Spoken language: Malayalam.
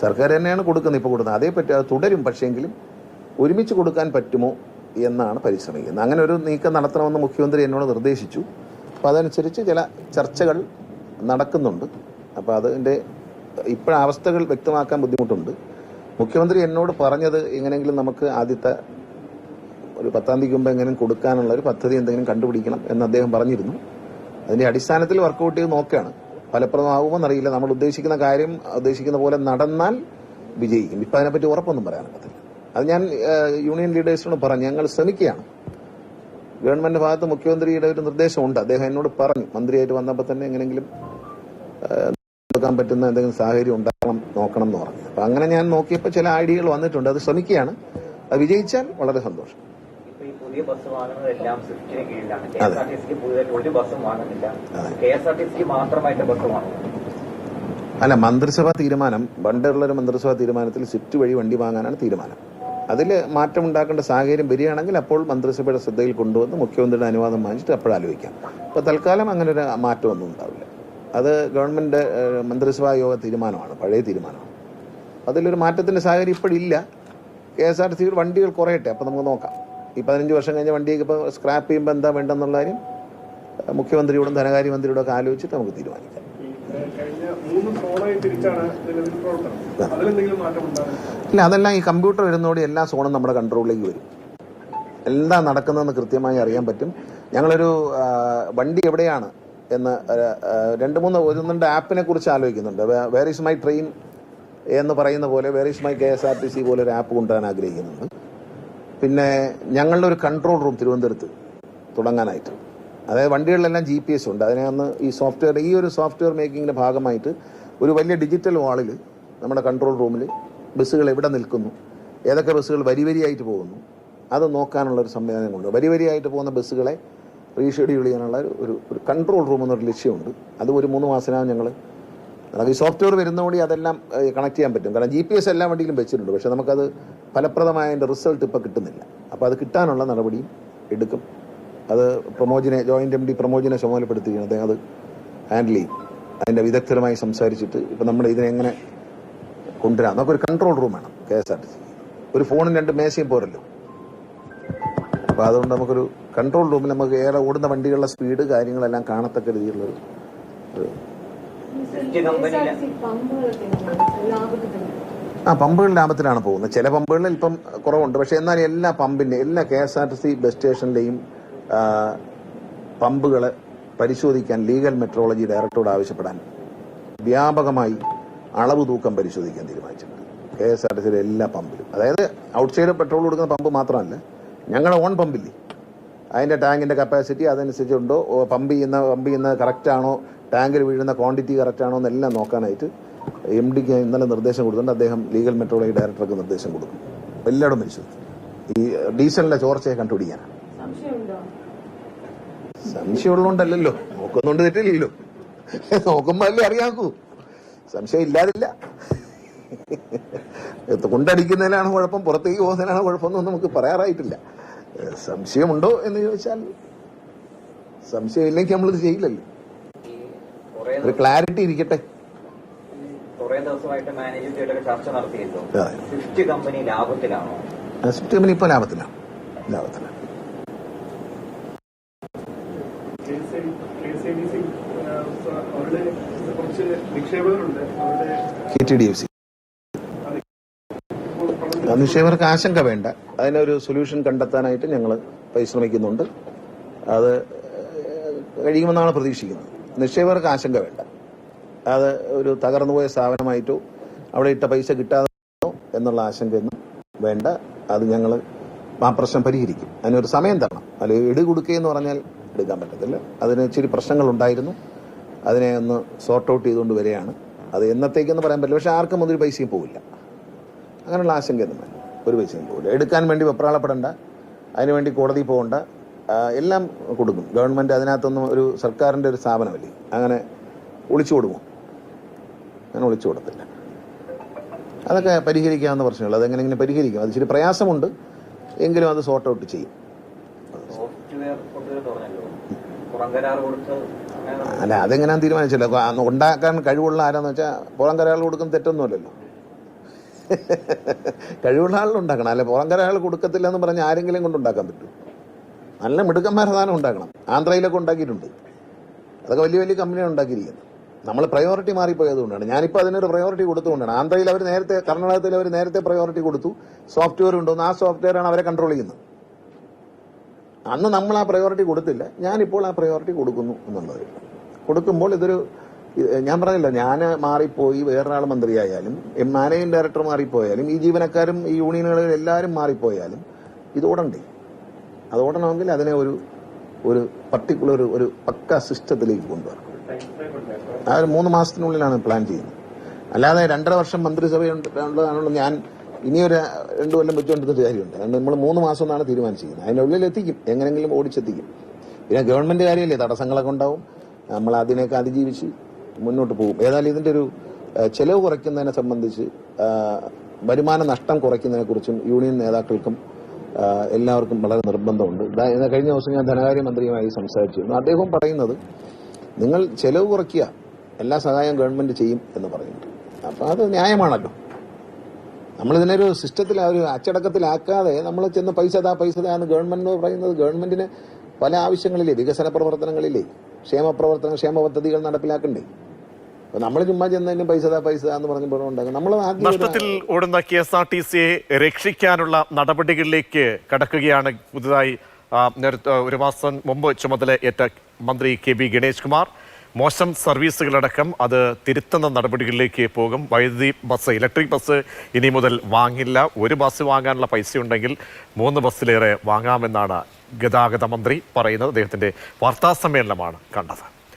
സർക്കാർ തന്നെയാണ് കൊടുക്കുന്നത് ഇപ്പോൾ കൊടുക്കുന്നത്. അതേ പറ്റി അത് തുടരും പക്ഷേങ്കിലും ഒരുമിച്ച് കൊടുക്കാൻ പറ്റുമോ എന്നാണ് പരിശ്രമിക്കുന്നത്. അങ്ങനെ ഒരു നീക്കം നടത്തണമെന്ന് മുഖ്യമന്ത്രി എന്നോട് നിർദ്ദേശിച്ചു. അപ്പോൾ അതനുസരിച്ച് ചില ചർച്ചകൾ നടക്കുന്നുണ്ട്. അപ്പോൾ അതിന്റെ ഇപ്പോഴ അവസ്ഥകൾ വ്യക്തമാക്കാൻ ബുദ്ധിമുട്ടുണ്ട്. മുഖ്യമന്ത്രി എന്നോട് പറഞ്ഞത് എങ്ങനെയെങ്കിലും നമുക്ക് ആദ്യത്തെ ഒരു പത്താം തീയതിക്ക് മുമ്പ് എങ്ങനെയും കൊടുക്കാനുള്ള ഒരു പദ്ധതി എന്തെങ്കിലും കണ്ടുപിടിക്കണം എന്ന് അദ്ദേഹം പറഞ്ഞിരുന്നു. അതിന്റെ അടിസ്ഥാനത്തിൽ വർക്കൗട്ട് ചെയ്ത് നോക്കുകയാണ്. ഫലപ്രദമാകുമോ എന്നറിയില്ല നമ്മൾ ഉദ്ദേശിക്കുന്ന കാര്യം ഉദ്ദേശിക്കുന്ന പോലെ നടന്നാൽ വിജയിക്കും. ഇപ്പം അതിനെപ്പറ്റി ഉറപ്പൊന്നും പറയാനൊക്കത്തില്ല അത് ഞാൻ യൂണിയൻ ലീഡേഴ്സിനോട് പറഞ്ഞു. ഞങ്ങൾ ശ്രമിക്കുകയാണ്. ഗവൺമെന്റ് ഭാഗത്ത് മുഖ്യമന്ത്രിയുടെ ഒരു നിർദ്ദേശമുണ്ട്. അദ്ദേഹം എന്നോട് പറഞ്ഞു. മന്ത്രിയായിട്ട് വന്നപ്പോൾ തന്നെ എങ്ങനെങ്കിലും കൊടുക്കാൻ പറ്റുന്ന എന്തെങ്കിലും സാഹചര്യം ഉണ്ടാക്കണം നോക്കണം എന്ന് പറഞ്ഞു. അപ്പൊ അങ്ങനെ ഞാൻ നോക്കിയപ്പോൾ ചില ഐഡിയകൾ വന്നിട്ടുണ്ട്. അത് ശ്രമിക്കുകയാണ്. അത് വിജയിച്ചാൽ വളരെ സന്തോഷം. പുതിയ ബസ് വാങ്ങുന്നതെല്ലാം സ്വിഫ്റ്റിന് കീഴിലാണ്. കെ എസ് ആർ ടി സിക്ക് പുതിയതായിട്ട് ഒരു ബസ്സും വാങ്ങുന്നില്ല. കെ എസ് ആർ ടി സിക്ക് മാത്രമായിട്ട് ബസ് വാങ്ങുന്നു അല്ല മന്ത്രിസഭാ തീരുമാനം പണ്ടുള്ള ഒരു മന്ത്രിസഭാ തീരുമാനത്തിൽ സിറ്റ് വഴി വണ്ടി വാങ്ങാനാണ് തീരുമാനം. അതിൽ മാറ്റം ഉണ്ടാക്കേണ്ട സാഹചര്യം വരികയാണെങ്കിൽ അപ്പോൾ മന്ത്രിസഭയുടെ ശ്രദ്ധയിൽ കൊണ്ടുവന്ന് മുഖ്യമന്ത്രിയുടെ അനുവാദം വാങ്ങിച്ചിട്ട് അപ്പോൾ ആലോചിക്കാം അപ്പോൾ തൽക്കാലം അങ്ങനെ ഒരു മാറ്റമൊന്നും ഉണ്ടാവില്ല. അത് ഗവൺമെന്റ് ഏഹ്, മന്ത്രിസഭാ യോഗ തീരുമാനമാണ് പഴയ തീരുമാനമാണ്. അതിലൊരു മാറ്റത്തിന്റെ സാഹചര്യം ഇപ്പോഴില്ല. കെ എസ് ആർ ടി സിയുടെ വണ്ടികൾ കുറയട്ടെ അപ്പോൾ നമുക്ക് നോക്കാം. ഈ പതിനഞ്ച് വർഷം കഴിഞ്ഞ വണ്ടിയൊക്കെ ഇപ്പോൾ സ്ക്രാപ്പ് ചെയ്യുമ്പോൾ എന്താ വേണ്ടെന്നുള്ള കാര്യം മുഖ്യമന്ത്രിയോടും ധനകാര്യമന്ത്രിയോടും ഒക്കെ ആലോചിച്ചിട്ട് നമുക്ക് തീരുമാനിക്കാം. ഇല്ല അതെല്ലാം ഈ കമ്പ്യൂട്ടർ വരുന്നതോടെ എല്ലാ സോണും നമ്മുടെ കൺട്രോളിലേക്ക് വരും. എന്താ നടക്കുന്നതെന്ന് കൃത്യമായി അറിയാൻ പറ്റും. ഞങ്ങളൊരു വണ്ടി എവിടെയാണ് എന്ന് രണ്ട് മൂന്ന് ഒരു രണ്ട് ആപ്പിനെ കുറിച്ച് ആലോചിക്കുന്നുണ്ട്. വേർ ഈസ് മൈ ട്രെയിൻ എന്ന് പറയുന്ന പോലെ where is my K S R T C പോലെ ഒരു ആപ്പ് കൊണ്ടുവരാൻ ആഗ്രഹിക്കുന്നുണ്ട്. പിന്നെ ഞങ്ങളുടെ ഒരു കൺട്രോൾ റൂം തിരുവനന്തപുരത്ത് തുടങ്ങാനായിട്ട്. അതായത് വണ്ടികളിലെല്ലാം ജി പി എസ് ഉണ്ട്. അതിനകത്ത് ഈ സോഫ്റ്റ്വെയർ ഈ ഒരു സോഫ്റ്റ്വെയർ മേക്കിങ്ങിന്റെ ഭാഗമായിട്ട് ഒരു വലിയ ഡിജിറ്റൽ വാളിൽ നമ്മുടെ കൺട്രോൾ റൂമിൽ ബസ്സുകൾ എവിടെ നിൽക്കുന്നു ഏതൊക്കെ ബസ്സുകൾ വരി വരിയായിട്ട് പോകുന്നു അത് നോക്കാനുള്ള ഒരു സംവിധാനം കൊണ്ട് വരി വരിയായിട്ട് പോകുന്ന ബസ്സുകളെ റീഷെഡ്യൂൾ ചെയ്യാനുള്ള ഒരു ഒരു കൺട്രോൾ റൂം എന്നൊരു ലക്ഷ്യമുണ്ട്. അത് ഒരു മൂന്ന് മാസത്തിനകം ഞങ്ങൾ നമുക്ക് ഈ സോഫ്റ്റ്വെയർ വരുന്നതോടെ അതെല്ലാം കണക്ട് ചെയ്യാൻ പറ്റും. കാരണം ജി പി എസ് എല്ലാ വണ്ടിയിലും വെച്ചിട്ടുണ്ട്. പക്ഷേ നമുക്കത് ഫലപ്രദമായ അതിന്റെ റിസൾട്ട് ഇപ്പോൾ കിട്ടുന്നില്ല. അപ്പോൾ അത് കിട്ടാനുള്ള നടപടിയും എടുക്കും. അത് പ്രമോജിനെ ജോയിന്റ് എം ഡി പ്രമോജിനെ ചുമതലപ്പെടുത്തുകയാണ് അദ്ദേഹം അത് ഹാൻഡിൽ ചെയ്യും. അതിന്റെ വിദഗ്ധരുമായി സംസാരിച്ചിട്ട് ഇപ്പം നമ്മൾ ഇതിനെ എങ്ങനെ കൊണ്ടുവരാം. നമുക്കൊരു കൺട്രോൾ റൂം വേണം K S R T C. ഒരു ഫോണും രണ്ട് മേശയും പോരല്ലോ. അപ്പോൾ അതുകൊണ്ട് നമുക്കൊരു കൺട്രോൾ റൂമിൽ നമുക്ക് ഏറെ ഓടുന്ന വണ്ടികളുടെ സ്പീഡ് കാര്യങ്ങളെല്ലാം കാണത്തക്ക രീതിയിലുള്ളൊരു ആ പമ്പുകൾ ലാഭത്തിലാണ് പോകുന്നത്. ചില പമ്പുകളിൽ ഇപ്പം കുറവുണ്ട്. പക്ഷെ എന്നാൽ എല്ലാ പമ്പിന്റെ എല്ലാ K S R T C bus സ്റ്റേഷനിലെയും പമ്പുകൾ പമ്പുകളെ പരിശോധിക്കാൻ ലീഗൽ മെട്രോളജി ഡയറക്ടറോട് ആവശ്യപ്പെടാൻ വ്യാപകമായി അളവ് തൂക്കം പരിശോധിക്കാൻ തീരുമാനിച്ചിട്ടുണ്ട്. കെ എസ് ആർ ടി സിയിലെ എല്ലാ പമ്പിലും. അതായത് ഔട്ട്സൈഡ് പെട്രോൾ കൊടുക്കുന്ന പമ്പ് മാത്രമല്ല ഞങ്ങളുടെ ഓൺ പമ്പില്ലേ? അതിന്റെ ടാങ്കിന്റെ കപ്പാസിറ്റി അതനുസരിച്ചുണ്ടോ? പമ്പ് ചെയ്യുന്ന പമ്പ് ചെയ്യുന്ന കറക്റ്റാണോ ടാങ്കിൽ വീഴുന്ന ക്വാണ്ടിറ്റി കറക്റ്റാണോ എന്നെല്ലാം നോക്കാനായിട്ട് എം ഡിക്ക് ഇന്നലെ നിർദ്ദേശം കൊടുത്തിട്ടുണ്ട്. അദ്ദേഹം ലീഗൽ മെട്രോളജി ഡയറക്ടർക്ക് നിർദ്ദേശം കൊടുക്കും. എല്ലായിടും പരിശോധിച്ചു ഈ ഡീസലിന്റെ ചോർച്ചയെ കണ്ടുപിടിക്കാനാണ്. സംശയമുള്ളതുകൊണ്ടല്ലല്ലോ. നോക്കുന്നുണ്ട് തെറ്റില്ലല്ലോ. നോക്കുമ്പോ അല്ലേ അറിയാക്കൂ സംശയം ഇല്ലാതില്ല. കൊണ്ടടിക്കുന്നതിനാണ് കുഴപ്പം പുറത്തേക്ക് പോകുന്നതിനാണ് കുഴപ്പമൊന്നും നമുക്ക് പറയാറായിട്ടില്ല. സംശയമുണ്ടോ എന്ന് ചോദിച്ചാൽ സംശയമില്ലെങ്കിൽ നമ്മളിത് ചെയ്യില്ലല്ലോ. ഒരു ക്ലാരിറ്റി ഇരിക്കട്ടെ. കുറെ ദിവസമായിട്ട് ചർച്ച നടത്തിയല്ലോ അതെ. സ്വിഫ്റ്റ് കമ്പനി ലാഭത്തിലാണോ? സ്വിഫ്റ്റ് കമ്പനി ഇപ്പോൾ ലാഭത്തിലാണ് ലാഭത്തിലാണ് K T D F C നിക്ഷേപകർക്ക് ആശങ്ക വേണ്ട. അതിനൊരു സൊല്യൂഷൻ കണ്ടെത്താനായിട്ട് ഞങ്ങൾ പരിശ്രമിക്കുന്നുണ്ട്. അത് കഴിയുമെന്നാണ് പ്രതീക്ഷിക്കുന്നത്. നിക്ഷേപകർക്ക് ആശങ്ക വേണ്ട. അത് ഒരു തകർന്നുപോയ സ്ഥാപനമായിട്ടോ അവിടെ ഇട്ട പൈസ കിട്ടാതെ എന്നുള്ള ആശങ്കയൊന്നും വേണ്ട. അത് ഞങ്ങൾ ആ പ്രശ്നം പരിഹരിക്കും. അതിനൊരു സമയം തരണം. അല്ലെ ഇട് കൊടുക്കുക എന്ന് പറഞ്ഞാൽ എടുക്കാൻ പറ്റത്തില്ല. അതിന് ഇച്ചിരി പ്രശ്നങ്ങളുണ്ടായിരുന്നു അതിനെ ഒന്ന് സോർട്ട് ഔട്ട് ചെയ്തുകൊണ്ട് വരികയാണ്. അത് എന്നത്തേക്കെന്ന് പറയാൻ പറ്റില്ല. പക്ഷെ ആർക്കും ഒരു പൈസയും പോവില്ല. അങ്ങനെയുള്ള ആശങ്കയൊന്നും വേണ്ട. ഒരു പൈസയും പോകില്ല എടുക്കാൻ വേണ്ടി വെപ്രാളപ്പെടേണ്ട. അതിനുവേണ്ടി കോടതി പോകണ്ട. എല്ലാം കൊടുക്കും. ഗവൺമെന്റ് അതിനകത്തൊന്നും ഒരു സർക്കാരിന്റെ ഒരു സ്ഥാപനമല്ലേ? അങ്ങനെ ഒളിച്ചു കൊടുക്കും. അങ്ങനെ ഒളിച്ചു കൊടുത്തില്ല. അതൊക്കെ പരിഹരിക്കാവുന്ന പ്രശ്നങ്ങൾ ഇങ്ങനെ പരിഹരിക്കും? അത് ഇച്ചിരി പ്രയാസമുണ്ട്. എങ്കിലും അത് സോർട്ട് ഔട്ട് ചെയ്യും. അല്ല അതെങ്ങനെയാണെന്ന് തീരുമാനിച്ചല്ലോ. ഉണ്ടാക്കാൻ കഴിവുള്ള ആരാന്ന് വെച്ചാൽ പുറം കരാറുകൾ കൊടുക്കുന്ന തെറ്റൊന്നുമല്ലല്ലോ. കഴിവുള്ള ആളുണ്ടാക്കണം അല്ലെ പുറംകര ആൾ കൊടുക്കത്തില്ല എന്ന് പറഞ്ഞ് ആരെങ്കിലും കൊണ്ട് ഉണ്ടാക്കാൻ പറ്റും. നല്ല മിടുക്കന്മാരെ സാധനം ഉണ്ടാക്കണം. ആന്ധ്രയിലൊക്കെ ഉണ്ടാക്കിയിട്ടുണ്ട്. അതൊക്കെ വലിയ വലിയ കമ്പനിയാണ് ഉണ്ടാക്കിയിരിക്കുന്നത്. നമ്മൾ പ്രയോറിറ്റി മാറിപ്പോയതുകൊണ്ടാണ് ഞാനിപ്പോൾ അതിനൊരു പ്രയോറിറ്റി കൊടുത്തുകൊണ്ടാണ്. ആന്ധ്രയിൽ അവർ നേരത്തെ കർണാടകത്തിൽ അവർ നേരത്തെ പ്രയോറിറ്റി കൊടുത്തു. സോഫ്റ്റ്വെയർ ഉണ്ടോന്ന്. ആ സോഫ്റ്റ്വെയറാണ് അവരെ കൺട്രോൾ ചെയ്യുന്നത്. അന്ന് നമ്മൾ ആ പ്രയോറിറ്റി കൊടുത്തില്ല. ഞാനിപ്പോൾ ആ പ്രയോറിറ്റി കൊടുക്കുന്നു എന്നുള്ളത്. കൊടുക്കുമ്പോൾ ഇതൊരു ഇത് ഞാൻ പറഞ്ഞില്ല ഞാൻ മാറിപ്പോയി വേറൊരാൾ മന്ത്രിയായാലും മാനേജിംഗ് ഡയറക്ടർ മാറിപ്പോയാലും ഈ ജീവനക്കാരും ഈ യൂണിയനുകളിൽ എല്ലാവരും മാറിപ്പോയാലും ഇത് ഓടണ്ടേ അത് ഓടണമെങ്കിൽ അതിനെ ഒരു ഒരു പർട്ടിക്കുലർ ഒരു പക്ക സിസ്റ്റത്തിലേക്ക് കൊണ്ടുവരണം. ഒരു മൂന്ന് മാസത്തിനുള്ളിലാണ് പ്ലാൻ ചെയ്യുന്നത്. അല്ലാതെ രണ്ടര വർഷം മന്ത്രിസഭയുള്ളതാണല്ലോ ഞാൻ ഇനിയൊരു രണ്ടു കൊല്ലം വെച്ചുകൊണ്ടിരുന്ന കാര്യമുണ്ട്. അതുകൊണ്ട് നമ്മൾ മൂന്ന് മാസം എന്നാണ് തീരുമാനിച്ചിരിക്കുന്നത്. അതിനുള്ളിൽ എത്തിക്കും. എങ്ങനെങ്കിലും ഓടിച്ചെത്തിക്കും. പിന്നെ ഗവൺമെന്റ് കാര്യമല്ലേ? തടസ്സങ്ങളൊക്കെ ഉണ്ടാവും. നമ്മൾ അതിനെയൊക്കെ അതിജീവിച്ച് മുന്നോട്ട് പോകും. ഏതായാലും ഇതിന്റെ ഒരു ചെലവ് കുറയ്ക്കുന്നതിനെ സംബന്ധിച്ച് വരുമാന നഷ്ടം കുറയ്ക്കുന്നതിനെ കുറിച്ചും യൂണിയൻ നേതാക്കൾക്കും എല്ലാവർക്കും വളരെ നിർബന്ധമുണ്ട്. കഴിഞ്ഞ ദിവസം ഞാൻ ധനകാര്യമന്ത്രിയുമായി സംസാരിച്ചിരുന്നു. അദ്ദേഹം പറയുന്നത് നിങ്ങൾ ചെലവ് കുറയ്ക്കുക എല്ലാ സഹായവും ഗവൺമെന്റ് ചെയ്യും എന്ന് പറയുന്നുണ്ട് അപ്പൊ അത് ന്യായമാണല്ലോ. നമ്മളിതിനൊരു സിസ്റ്റത്തിൽ ആ ഒരു അച്ചടക്കത്തിലാക്കാതെ നമ്മൾ ചെന്ന് പൈസ താ പൈസ താ എന്ന് ഗവൺമെന്റ് പറയുന്നത് ഗവൺമെന്റിന് പല ആവശ്യങ്ങളില്ലേ? വികസന പ്രവർത്തനങ്ങളില്ലേ? ക്ഷേമ പ്രവർത്തന ക്ഷേമ പദ്ധതികൾ നടപ്പിലാക്കണ്ടേ? നമ്മൾ ചുമ്മാ ചെന്നതിന് പൈസ പൈസ എന്ന് പറഞ്ഞപ്പോൾ ഉണ്ടാകും നമ്മൾ നഷ്ടത്തിൽ ഓടുന്ന കെ എസ് ആർ ടി സിയെ രക്ഷിക്കാനുള്ള നടപടികളിലേക്ക് കടക്കുകയാണ് പുതുതായി ഒരു മാസം മുമ്പ് ചുമതല ഏറ്റ മന്ത്രി കെ ബി ഗണേഷ് കുമാർ. മോശം സർവീസുകളടക്കം അത് തിരുത്തുന്ന നടപടികളിലേക്ക് പോകും. വൈദ്യുതി ബസ് ഇലക്ട്രിക് ബസ് ഇനി മുതൽ വാങ്ങില്ല. ഒരു ബസ് വാങ്ങാനുള്ള പൈസ ഉണ്ടെങ്കിൽ മൂന്ന് ബസ്സിലേറെ വാങ്ങാമെന്നാണ് ഗതാഗത മന്ത്രി പറയുന്നത്. അദ്ദേഹത്തിന്റെ വാർത്താസമ്മേളനമാണ് കണ്ടത്.